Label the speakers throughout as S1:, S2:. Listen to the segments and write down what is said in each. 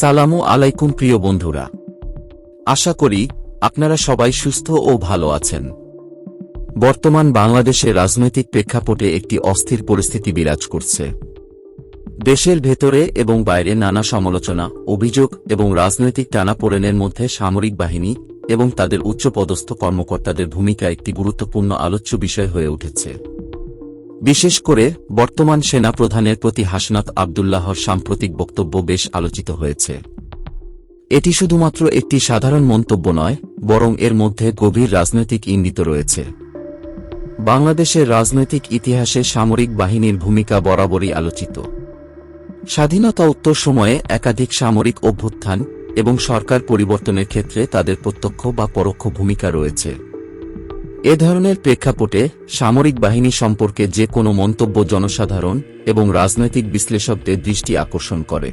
S1: সালামু আলাইকুম প্রিয় বন্ধুরা। আশা করি আপনারা সবাই সুস্থ ও ভালো আছেন। বর্তমান বাংলাদেশে রাজনৈতিক প্রেক্ষাপটে একটি অস্থির পরিস্থিতি বিরাজ করছে। দেশের ভেতরে এবং বাইরে নানা সমালোচনা, অভিযোগ এবং রাজনৈতিক টানাপোড়েনের মধ্যে সামরিক বাহিনী এবং তাদের উচ্চপদস্থ কর্মকর্তাদের ভূমিকা একটি গুরুত্বপূর্ণ আলোচ্য বিষয় হয়ে উঠেছে। বিশেষ করে বর্তমান সেনাপ্রধানের প্রতি হাসনাত আবদুল্লাহর সাম্প্রতিক বক্তব্য বেশ আলোচিত হয়েছে। এটি শুধুমাত্র একটি সাধারণ মন্তব্য নয়, বরং এর মধ্যে গভীর রাজনৈতিক ইঙ্গিত রয়েছে। বাংলাদেশের রাজনৈতিক ইতিহাসে সামরিক বাহিনীর ভূমিকা বরাবরই আলোচিত। স্বাধীনতা উত্তর সময়ে একাধিক সামরিক অভ্যুত্থান এবং সরকার পরিবর্তনের ক্ষেত্রে তাদের প্রত্যক্ষ বা পরোক্ষ ভূমিকা রয়েছে। এ ধরনের প্রেক্ষাপটে সামরিক বাহিনী সম্পর্কে যে কোনো মন্তব্য জনসাধারণ এবং রাজনৈতিক বিশ্লেষকদের দৃষ্টি আকর্ষণ করে।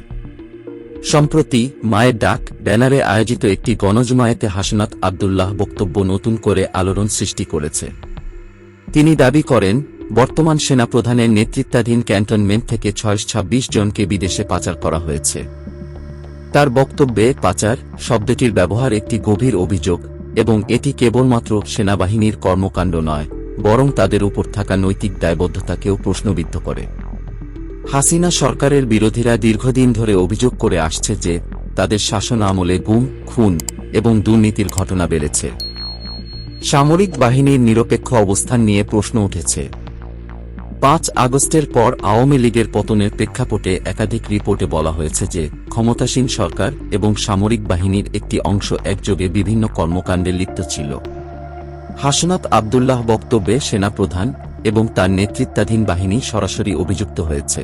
S1: সম্প্রতি মায়ের ডাক ব্যানারে আয়োজিত একটি গণজমায়েতে হাসনাত আবদুল্লাহ বক্তব্য নতুন করে আলোড়ন সৃষ্টি করেছে। তিনি দাবি করেন, বর্তমান সেনাপ্রধানের নেতৃত্বাধীন ক্যান্টনমেন্ট থেকে ছয় ছাব্বিশ জনকে বিদেশে পাচার করা হয়েছে। তার বক্তব্যে পাচার শব্দটির ব্যবহার একটি গভীর অভিযোগ এবং এটি কেবলমাত্র সেনাবাহিনীর কর্মকাণ্ড নয়, বরং তাদের উপর থাকা নৈতিক দায়বদ্ধতাকেও প্রশ্নবিদ্ধ করে। হাসিনা সরকারের বিরোধীরা দীর্ঘদিন ধরে অভিযোগ করে আসছে যে, তাদের শাসন আমলে গুম, খুন এবং দুর্নীতির ঘটনা বেড়েছে। সামরিক বাহিনীর নিরপেক্ষ অবস্থান নিয়ে প্রশ্ন উঠেছে। পাঁচ আগস্টের পর আওয়ামী লীগের পতনের প্রেক্ষাপটে একাধিক রিপোর্টে বলা হয়েছে যে, ক্ষমতাসীন সরকার এবং সামরিক বাহিনীর একটি অংশ একযোগে বিভিন্ন কর্মকাণ্ডে লিপ্ত ছিল। হাসনাত আবদুল্লাহ বক্তব্যে সেনাপ্রধান এবং তার নেতৃত্বাধীন বাহিনী সরাসরি অভিযুক্ত হয়েছে।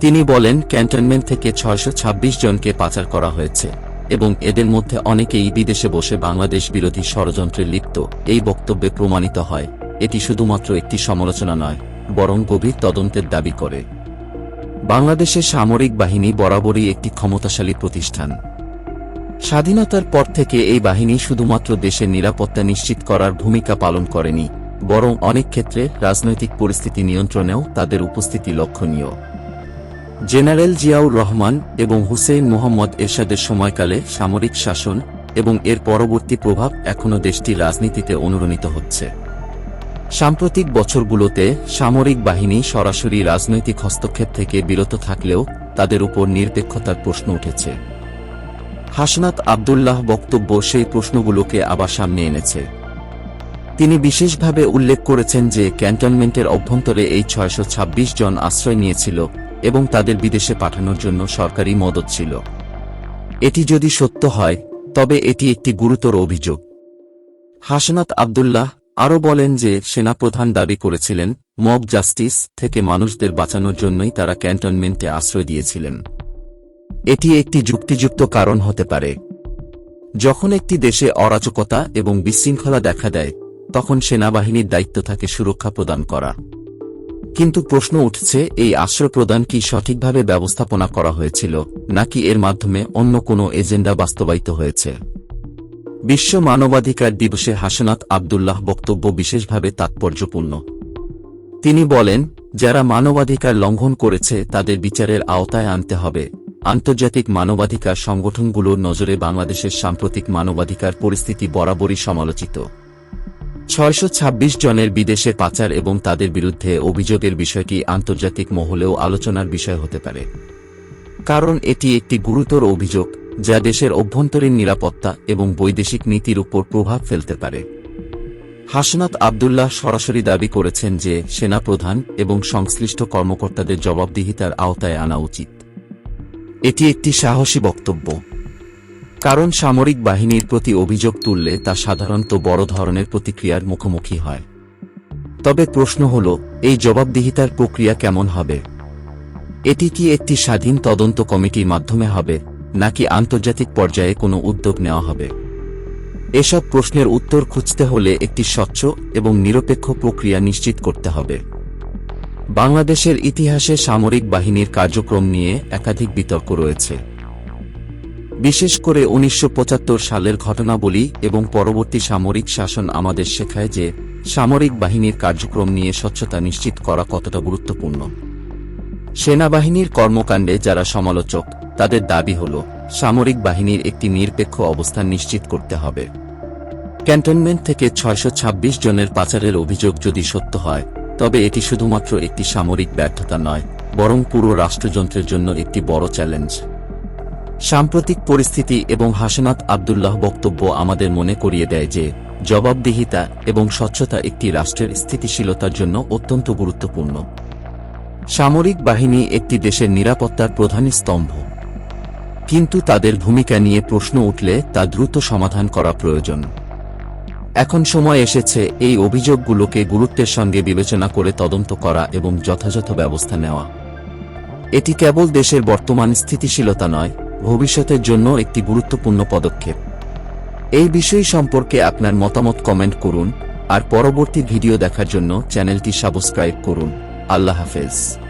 S1: তিনি বলেন, ক্যান্টনমেন্ট থেকে ছয়শো ছাব্বিশ জনকে পাচার করা হয়েছে এবং এদের মধ্যে অনেকেই বিদেশে বসে বাংলাদেশ বিরোধী ষড়যন্ত্রে লিপ্ত। এই বক্তব্যে প্রমাণিত হয়, এটি শুধুমাত্র একটি সমালোচনা নয়। বরং গভীর তদন্তের দাবি করে। বাংলাদেশের সামরিক বাহিনী বরাবরই একটি ক্ষমতাশালী প্রতিষ্ঠান। স্বাধীনতার পর থেকে এই বাহিনী শুধুমাত্র দেশের নিরাপত্তা নিশ্চিত করার ভূমিকা পালন করেনি, বরং অনেক ক্ষেত্রে রাজনৈতিক পরিস্থিতি নিয়ন্ত্রণেও তাদের উপস্থিতি লক্ষণীয়। জেনারেল জিয়াউর রহমান এবং হুসেইন মোহাম্মদ এরশাদের সময়কালে সামরিক শাসন এবং এর পরবর্তী প্রভাব এখনও দেশটির রাজনীতিতে অনুরণিত হচ্ছে। সাম্প্রতিক বছরগুলোতে সামরিক বাহিনী সরাসরি রাজনৈতিক হস্তক্ষেপ থেকে বিরত থাকলেও তাদের উপর নিরপেক্ষতার প্রশ্ন উঠেছে। হাসনাত আবদুল্লাহ বক্তব্য সেই প্রশ্নগুলোকে আবার সামনে এনেছে। তিনি বিশেষভাবে উল্লেখ করেছেন যে ক্যান্টনমেন্টের অভ্যন্তরে এই ছয়শো ছাব্বিশ জন আশ্রয় নিয়েছিল এবং তাদের বিদেশে পাঠানোর জন্য সরকারি মদত ছিল। এটি যদি সত্য হয়, তবে এটি একটি গুরুতর অভিযোগ। হাসনাত আবদুল্লাহ আরও বলেন যে, সেনাপ্রধান দাবি করেছিলেন, মব জাস্টিস থেকে মানুষদের বাঁচানোর জন্যই তারা ক্যান্টনমেন্টে আশ্রয় দিয়েছিলেন। এটি একটি যুক্তিযুক্ত কারণ হতে পারে। যখন একটি দেশে অরাজকতা এবং বিশৃঙ্খলা দেখা দেয়, তখন সেনাবাহিনীর দায়িত্ব থাকে সুরক্ষা প্রদান করা। কিন্তু প্রশ্ন উঠছে, এই আশ্রয় প্রদান কি সঠিকভাবে ব্যবস্থাপনা করা হয়েছিল, নাকি এর মাধ্যমে অন্য কোনো এজেন্ডা বাস্তবায়িত হয়েছে? বিশ্ব মানবাধিকার দিবসে হাসনাত আবদুল্লাহ বক্তব্য বিশেষভাবে তাৎপর্যপূর্ণ। তিনি বলেন, যারা মানবাধিকার লঙ্ঘন করেছে, তাদের বিচারের আওতায় আনতে হবে। আন্তর্জাতিক মানবাধিকার সংগঠনগুলোর নজরে বাংলাদেশের সাম্প্রতিক মানবাধিকার পরিস্থিতি বরাবরই সমালোচিত। ছয়শো ছাব্বিশ জনের বিদেশে পাচার এবং তাদের বিরুদ্ধে অভিযোগের বিষয়টি আন্তর্জাতিক মহলেও আলোচনার বিষয় হতে পারে। কারণ এটি একটি গুরুতর অভিযোগ। যা দেশের অভ্যন্তরীণ নিরাপত্তা এবং বৈদেশিক নীতির উপর প্রভাব ফেলতে পারে। হাসনাত আবদুল্লাহ সরাসরি দাবি করেছেন যে, সেনাপ্রধান এবং সংশ্লিষ্ট কর্মকর্তাদের জবাবদিহিতার আওতায় আনা উচিত। এটি একটি সাহসী বক্তব্য। কারণ সামরিক বাহিনীর প্রতি অভিযোগ তুললে তা সাধারণত বড় ধরনের প্রতিক্রিয়ার মুখোমুখি হয়। তবে প্রশ্ন হল, এই জবাবদিহিতার প্রক্রিয়া কেমন হবে? এটি কি একটি স্বাধীন তদন্ত কমিটির মাধ্যমে হবে? নাকি আন্তর্জাতিক পর্যায়ে কোনো উদ্যোগ নেওয়া হবে? এসব প্রশ্নের উত্তর খুঁজতে হলে একটি স্বচ্ছ এবং নিরপেক্ষ প্রক্রিয়া নিশ্চিত করতে হবে। বাংলাদেশের ইতিহাসে সামরিক বাহিনীর কার্যক্রম নিয়ে একাধিক বিতর্ক রয়েছে। বিশেষ করে উনিশশো পঁচাত্তর সালের ঘটনাবলী এবং পরবর্তী সামরিক শাসন আমাদের শেখায় যে সামরিক বাহিনীর কার্যক্রম নিয়ে স্বচ্ছতা নিশ্চিত করা কতটা গুরুত্বপূর্ণ। সেনাবাহিনীর কর্মকাণ্ডে যারা সমালোচক তাদের দাবি হল, সামরিক বাহিনীর একটি নিরপেক্ষ অবস্থান নিশ্চিত করতে হবে। ক্যান্টনমেন্ট থেকে ছয়শো ছাব্বিশ জনের পাচারের অভিযোগ যদি সত্য হয়, তবে এটি শুধুমাত্র একটি সামরিক ব্যর্থতা নয়, বরং পুরো রাষ্ট্রযন্ত্রের জন্য একটি বড় চ্যালেঞ্জ। সাম্প্রতিক পরিস্থিতি এবং হাসনাত আবদুল্লাহ বক্তব্য আমাদের মনে করিয়ে দেয় যে, জবাবদিহিতা এবং স্বচ্ছতা একটি রাষ্ট্রের স্থিতিশীলতার জন্য অত্যন্ত গুরুত্বপূর্ণ। সামরিক বাহিনী একটি দেশের নিরাপত্তার প্রধান স্তম্ভ। কিন্তু তাদের ভূমিকা নিয়ে প্রশ্ন উঠলে তা দ্রুত সমাধান করা প্রয়োজন। এখন সময় এসেছে এই অভিযোগগুলোকে গুরুত্বের সঙ্গে বিবেচনা করে তদন্ত করা এবং যথাযথ ব্যবস্থা নেওয়া। এটি কেবল দেশের বর্তমান স্থিতিশীলতা নয়, ভবিষ্যতের জন্য একটি গুরুত্বপূর্ণ পদক্ষেপ। এই বিষয় সম্পর্কে আপনার মতামত কমেন্ট করুন, আর পরবর্তী ভিডিও দেখার জন্য চ্যানেলটি সাবস্ক্রাইব করুন। আল্লাহ হাফেজ।